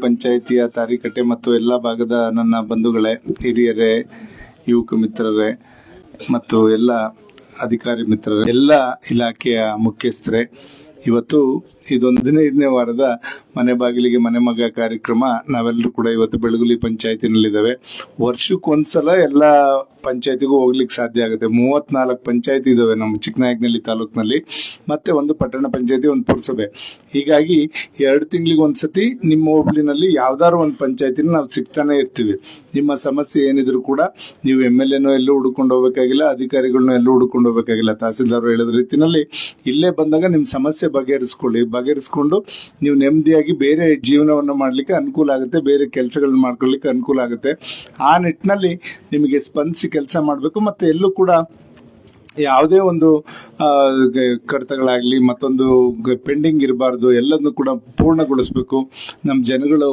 ಪಂಚಾಯಿತಿಯ ತಾರಿಕಟ್ಟೆ ಮತ್ತು ಎಲ್ಲ ಭಾಗದ ನನ್ನ ಬಂಧುಗಳೇ, ಹಿರಿಯರೇ, ಯುವಕ ಮಿತ್ರರೇ ಮತ್ತು ಎಲ್ಲ ಅಧಿಕಾರಿ ಮಿತ್ರರೇ, ಎಲ್ಲ ಇಲಾಖೆಯ ಮುಖ್ಯಸ್ಥರೇ, ಇವತ್ತು ಇದೊಂದು ಹದಿನೈದನೇ ವಾರದ ಮನೆ ಬಾಗಿಲಿಗೆ ಮನೆ ಮಗ ಕಾರ್ಯಕ್ರಮ. ನಾವೆಲ್ಲರೂ ಕೂಡ ಇವತ್ತು ಬೆಳಗುಲಿ ಪಂಚಾಯತಿನಲ್ಲಿದ್ದಾವೆ. ವರ್ಷಕ್ಕೊಂದ್ಸಲ ಎಲ್ಲ ಪಂಚಾಯತಿಗೂ ಹೋಗ್ಲಿಕ್ಕೆ ಸಾಧ್ಯ ಆಗುತ್ತೆ. ಮೂವತ್ನಾಲ್ಕು ಪಂಚಾಯತಿ ಇದಾವೆ ನಮ್ಮ ಚಿಕ್ಕನಾಯಕನಹಳ್ಳಿ ತಾಲೂಕಿನಲ್ಲಿ. ಮತ್ತೆ ಒಂದು ಪಟ್ಟಣ ಪಂಚಾಯತಿ, ಒಂದು ಪುರಸಭೆ. ಹೀಗಾಗಿ ಎರಡು ತಿಂಗಳಿಗೆ ಒಂದ್ಸತಿ ನಿಮ್ಮ ಹೋಬಳಿನಲ್ಲಿ ಯಾವ್ದಾದ್ರು ಒಂದು ಪಂಚಾಯತಿನ ನಾವು ಸಿಗ್ತಾನೆ ಇರ್ತೀವಿ. ನಿಮ್ಮ ಸಮಸ್ಯೆ ಏನಿದ್ರು ಕೂಡ ನೀವು ಎಂ ಎಲ್ ಎನೋ ಎಲ್ಲೂ ಹುಡ್ಕೊಂಡು ಹೋಗ್ಬೇಕಾಗಿಲ್ಲ, ಅಧಿಕಾರಿಗಳನ್ನೂ ಎಲ್ಲೂ ಹುಡ್ಕೊಂಡು ಹೋಗ್ಬೇಕಾಗಿಲ್ಲ. ತಹಸೀಲ್ದಾರ್ ಹೇಳಿದ ರೀತಿನಲ್ಲಿ ಇಲ್ಲೇ ಬಂದಾಗ ನಿಮ್ಮ ಸಮಸ್ಯೆ ಬಗೆಹರಿಸ್ಕೊಳ್ಳಿ. ಬಗೆಹರಿಸ್ಕೊಂಡು ನೀವು ನೆಮ್ಮದಿಯಾಗಿ ಬೇರೆ ಜೀವನವನ್ನು ಮಾಡಲಿಕ್ಕೆ ಅನುಕೂಲ ಆಗುತ್ತೆ, ಬೇರೆ ಕೆಲಸಗಳನ್ನ ಮಾಡ್ಕೊಳ್ಳಿಕ್ಕೆ ಅನುಕೂಲ ಆಗುತ್ತೆ. ಆ ನಿಟ್ಟಿನಲ್ಲಿ ನಿಮಗೆ ಸ್ಪಂದಿಸಿ ಕೆಲಸ ಮಾಡಬೇಕು, ಮತ್ತು ಎಲ್ಲೂ ಕೂಡ ಯಾವುದೇ ಒಂದು ಕಡಿತಗಳಾಗಲಿ, ಮತ್ತೊಂದು ಪೆಂಡಿಂಗ್ ಇರಬಾರ್ದು, ಎಲ್ಲದನ್ನು ಕೂಡ ಪೂರ್ಣಗೊಳಿಸಬೇಕು. ನಮ್ಮ ಜನಗಳು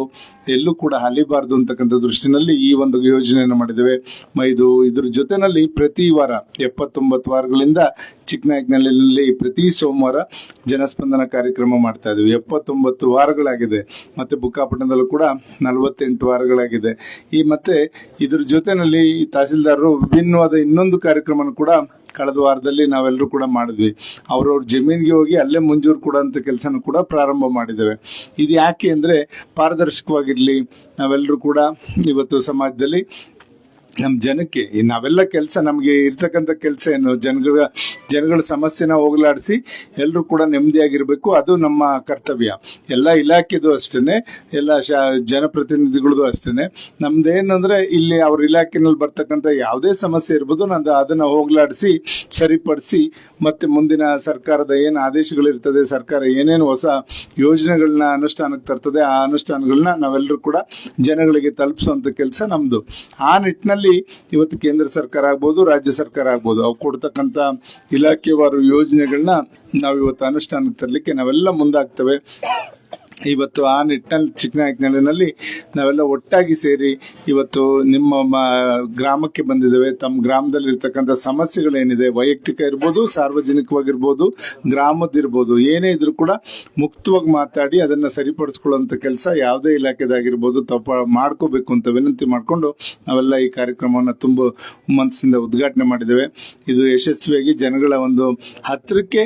ಎಲ್ಲೂ ಕೂಡ ಅಲಿಬಾರ್ದು ಅಂತಕ್ಕಂಥ ದೃಷ್ಟಿನಲ್ಲಿ ಈ ಒಂದು ಯೋಜನೆಯನ್ನು ಮಾಡಿದ್ದೇವೆ. ಮೈದು ಇದು, ಇದ್ರ ಜೊತೆನಲ್ಲಿ ಪ್ರತಿ ವಾರ, ಎಪ್ಪತ್ತೊಂಬತ್ತು ವಾರಗಳಿಂದ ಚಿಕ್ಕನಾಯಕನಹಳ್ಳಿಯಲ್ಲಿ ಪ್ರತಿ ಸೋಮವಾರ ಜನಸ್ಪಂದನ ಕಾರ್ಯಕ್ರಮ ಮಾಡ್ತಾ ಇದ್ದೀವಿ. ಎಪ್ಪತ್ತೊಂಬತ್ತು ವಾರಗಳಾಗಿದೆ. ಮತ್ತೆ ಬುಕ್ಕಾಪಟ್ಟಣದಲ್ಲೂ ಕೂಡ ನಲವತ್ತೆಂಟು ವಾರಗಳಾಗಿದೆ. ಈ ಮತ್ತೆ ಇದ್ರ ಜೊತೆನಲ್ಲಿ ಈ ತಹಸೀಲ್ದಾರರು ವಿಭಿನ್ನವಾದ ಇನ್ನೊಂದು ಕಾರ್ಯಕ್ರಮನ ಕೂಡ ಕಳೆದ ವಾರದಲ್ಲಿ ನಾವೆಲ್ಲರೂ ಕೂಡ ಮಾಡಿದ್ವಿ. ಅವ್ರವ್ರ ಜಮೀನಿಗೆ ಹೋಗಿ ಅಲ್ಲೇ ಮಂಜೂರು ಕೊಡೋಂಥ ಕೆಲಸನೂ ಕೂಡ ಪ್ರಾರಂಭ ಮಾಡಿದ್ದೇವೆ. ಇದು ಯಾಕೆ ಅಂದರೆ ಪಾರದರ್ಶಕವಾಗಿರಲಿ, ನಾವೆಲ್ಲರೂ ಕೂಡ ಇವತ್ತು ಸಮಾಜದಲ್ಲಿ ನಮ್ಮ ಜನಕ್ಕೆ ನಾವೆಲ್ಲ ಕೆಲಸ ನಮಗೆ ಇರ್ತಕ್ಕಂಥ ಕೆಲಸ ಏನು? ಜನಗಳ ಜನಗಳ ಸಮಸ್ಯೆನ ಹೋಗಲಾಡಿಸಿ ಎಲ್ಲರೂ ಕೂಡ ನೆಮ್ಮದಿಯಾಗಿರಬೇಕು. ಅದು ನಮ್ಮ ಕರ್ತವ್ಯ. ಎಲ್ಲ ಇಲಾಖೆದು ಅಷ್ಟೇ ಎಲ್ಲ ಶಾ, ಜನಪ್ರತಿನಿಧಿಗಳದು ಅಷ್ಟೇ ನಮ್ದೇನಂದ್ರೆ ಇಲ್ಲಿ ಅವ್ರ ಇಲಾಖೆನಲ್ಲಿ ಬರ್ತಕ್ಕಂಥ ಯಾವುದೇ ಸಮಸ್ಯೆ ಇರ್ಬೋದು ನಾನು ಅದನ್ನು ಹೋಗಲಾಡಿಸಿ, ಸರಿಪಡಿಸಿ, ಮತ್ತೆ ಮುಂದಿನ ಸರ್ಕಾರದ ಏನು ಆದೇಶಗಳಿರ್ತದೆ, ಸರ್ಕಾರ ಏನೇನು ಹೊಸ ಯೋಜನೆಗಳನ್ನ ಅನುಷ್ಠಾನಕ್ಕೆ ತರ್ತದೆ, ಆ ಅನುಷ್ಠಾನಗಳನ್ನ ನಾವೆಲ್ಲರೂ ಕೂಡ ಜನಗಳಿಗೆ ತಲುಪಿಸುವಂತ ಕೆಲಸ ನಮ್ದು. ಆ ನಿಟ್ಟಿನಲ್ಲಿ ಇವತ್ತು ಕೇಂದ್ರ ಸರ್ಕಾರ ಆಗ್ಬೋದು, ರಾಜ್ಯ ಸರ್ಕಾರ ಆಗ್ಬೋದು, ಅವು ಕೊಡ್ತಕ್ಕಂಥ ಇಲಾಖೆವಾರು ಯೋಜನೆಗಳನ್ನ ನಾವು ಇವತ್ತು ಅನುಷ್ಠಾನಕ್ಕೆ ತರಲಿಕ್ಕೆ ನಾವೆಲ್ಲ ಮುಂದಾಗ್ತವೆ. ಇವತ್ತು ಆ ನಿಟ್ಟಿನಲ್ಲಿ ಚಿಕ್ಕನಾಯಕನಹಳ್ಳಿನಲ್ಲಿ ನಾವೆಲ್ಲ ಒಟ್ಟಾಗಿ ಸೇರಿ ಇವತ್ತು ನಿಮ್ಮ ಗ್ರಾಮಕ್ಕೆ ಬಂದಿದ್ದೇವೆ. ತಮ್ಮ ಗ್ರಾಮದಲ್ಲಿ ಇರ್ತಕ್ಕಂಥ ಸಮಸ್ಯೆಗಳೇನಿದೆ, ವೈಯಕ್ತಿಕ ಇರ್ಬೋದು, ಸಾರ್ವಜನಿಕವಾಗಿರ್ಬೋದು ಗ್ರಾಮದಿರ್ಬೋದು ಏನೇ ಇದ್ರೂ ಕೂಡ ಮುಕ್ತವಾಗಿ ಮಾತಾಡಿ ಅದನ್ನ ಸರಿಪಡಿಸ್ಕೊಳ್ಳುವಂತ ಕೆಲಸ ಯಾವುದೇ ಇಲಾಖೆದಾಗಿರ್ಬೋದು, ತಪ್ಪ ಮಾಡ್ಕೋಬೇಕು ಅಂತ ವಿನಂತಿ ಮಾಡಿಕೊಂಡು ನಾವೆಲ್ಲ ಈ ಕಾರ್ಯಕ್ರಮವನ್ನು ತುಂಬ ಮನಸ್ಸಿಂದ ಉದ್ಘಾಟನೆ ಮಾಡಿದ್ದೇವೆ. ಇದು ಯಶಸ್ವಿಯಾಗಿ ಜನಗಳ ಒಂದು ಹತ್ತಿರಕ್ಕೆ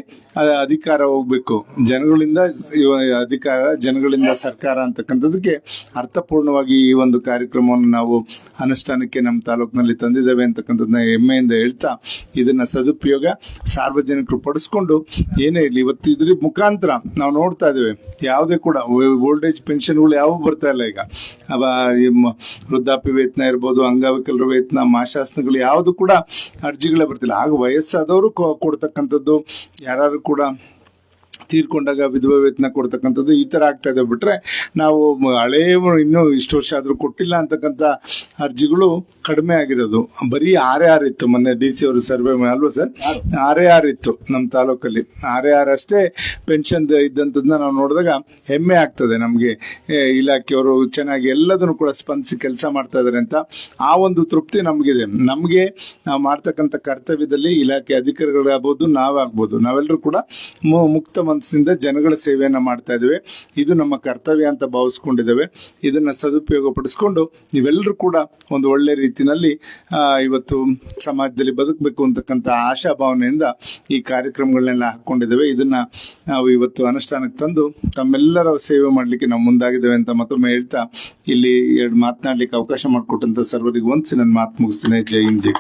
ಅಧಿಕಾರ ಹೋಗ್ಬೇಕು. ಜನಗಳಿಂದ ಅಧಿಕಾರ, ಜನಗಳಿಂದ ಸರ್ಕಾರ ಅಂತಕ್ಕಂಥದಕ್ಕೆ ಅರ್ಥಪೂರ್ಣವಾಗಿ ಈ ಒಂದು ಕಾರ್ಯಕ್ರಮವನ್ನು ನಾವು ಅನುಷ್ಠಾನಕ್ಕೆ ನಮ್ಮ ತಾಲೂಕಿನಲ್ಲಿ ತಂದಿದ್ದೇವೆ ಅಂತಕ್ಕಂಥದ್ದನ್ನ ಹೆಮ್ಮೆಯಿಂದ ಹೇಳ್ತಾ ಇದನ್ನ ಸದುಪಯೋಗ ಸಾರ್ವಜನಿಕರು ಪಡಿಸ್ಕೊಂಡು ಏನೇ ಇರಲಿ, ಇವತ್ತು ಇದ್ರ ಮುಖಾಂತರ ನಾವು ನೋಡ್ತಾ ಇದ್ದೇವೆ. ಯಾವುದೇ ಕೂಡ ಓಲ್ಡ್ ಏಜ್ ಪೆನ್ಷನ್ಗಳು ಯಾವ ಬರ್ತಾ ಇಲ್ಲ ಈಗ. ವೃದ್ಧಾಪ್ಯ ವೇತನ ಇರ್ಬೋದು ಅಂಗವಿಕಲರ ವೇತನ ಮಾಶಾಸನಗಳು ಯಾವುದು ಕೂಡ ಅರ್ಜಿಗಳೇ ಬರ್ತಿಲ್ಲ. ಆಗ ವಯಸ್ಸಾದವರು ಕೊಡ್ತಕ್ಕಂಥದ್ದು ಯಾರು ಕೂಡ ತೀರ್ಕೊಂಡಾಗ ವಿಧವಾ ವೇತನ ಕೊಡ್ತಕ್ಕಂಥದ್ದು ಈ ಥರ ಆಗ್ತಾ ಇದೆ. ಬಿಟ್ರೆ ನಾವು ಹಳೇ ಇನ್ನೂ ಇಷ್ಟು ವರ್ಷ ಆದರೂ ಕೊಟ್ಟಿಲ್ಲ ಅಂತಕ್ಕಂಥ ಅರ್ಜಿಗಳು ಕಡಿಮೆ ಆಗಿರೋದು. ಬರೀ ಆರೇ ಆರ್ ಇತ್ತು. ಮೊನ್ನೆ ಡಿ ಸಿ ಅವರು ಸರ್ವೆ ಅಲ್ವಾ ಸರ್? ಆರೇ ಆರ್ ಇತ್ತು ನಮ್ಮ ತಾಲೂಕಲ್ಲಿ. ಆರೇ ಆರ್ ಅಷ್ಟೇ ಪೆನ್ಷನ್ ಇದ್ದಂಥದ್ದನ್ನ ನಾವು ನೋಡಿದಾಗ ಹೆಮ್ಮೆ ಆಗ್ತದೆ ನಮಗೆ. ಇಲಾಖೆಯವರು ಚೆನ್ನಾಗಿ ಎಲ್ಲದನ್ನು ಕೂಡ ಸ್ಪಂದಿಸಿ ಕೆಲಸ ಮಾಡ್ತಾ ಇದ್ದಾರೆ ಅಂತ ಆ ಒಂದು ತೃಪ್ತಿ ನಮಗಿದೆ. ನಮಗೆ ನಾವು ಮಾಡ್ತಕ್ಕಂಥ ಕರ್ತವ್ಯದಲ್ಲಿ ಇಲಾಖೆ ಅಧಿಕಾರಿಗಳಾಗ್ಬೋದು, ನಾವಾಗ್ಬೋದು. ನಾವೆಲ್ಲರೂ ಕೂಡ ಮುಕ್ತ ಮನಸ್ಸಿಂದ ಜನಗಳ ಸೇವೆಯನ್ನು ಮಾಡ್ತಾ ಇದ್ದೇವೆ. ಇದು ನಮ್ಮ ಕರ್ತವ್ಯ ಅಂತ ಭಾವಿಸ್ಕೊಂಡಿದ್ದೇವೆ. ಇದನ್ನು ಸದುಪಯೋಗ ಪಡಿಸ್ಕೊಂಡು ನೀವೆಲ್ಲರೂ ಕೂಡ ಒಂದು ಒಳ್ಳೆ ರೀತಿಯಲ್ಲಿ ಇವತ್ತು ಸಮಾಜದಲ್ಲಿ ಬದುಕಬೇಕು ಅಂತಕ್ಕಂಥ ಆಶಾಭಾವನೆಯಿಂದ ಈ ಕಾರ್ಯಕ್ರಮಗಳನ್ನೆಲ್ಲ ಹಾಕ್ಕೊಂಡಿದ್ದೇವೆ ಇದನ್ನ ನಾವು ಇವತ್ತು ಅನುಷ್ಠಾನಕ್ಕೆ ತಂದು ತಮ್ಮೆಲ್ಲರ ಸೇವೆ ಮಾಡಲಿಕ್ಕೆ ನಾವು ಮುಂದಾಗಿದ್ದೇವೆ ಅಂತ ಮತ್ತೊಮ್ಮೆ ಹೇಳ್ತಾ ಇಲ್ಲಿ ಎರಡು ಮಾತನಾಡಲಿಕ್ಕೆ ಅವಕಾಶ ಮಾಡಿಕೊಟ್ಟಂತ ಸರ್ವರಿಗೂ ಒಂದ್ಸಿ ನನ್ನ ಮಾತು ಮುಗಿಸ್ತೇನೆ. ಜೈ ಹಿಂದ್, ಜೈ.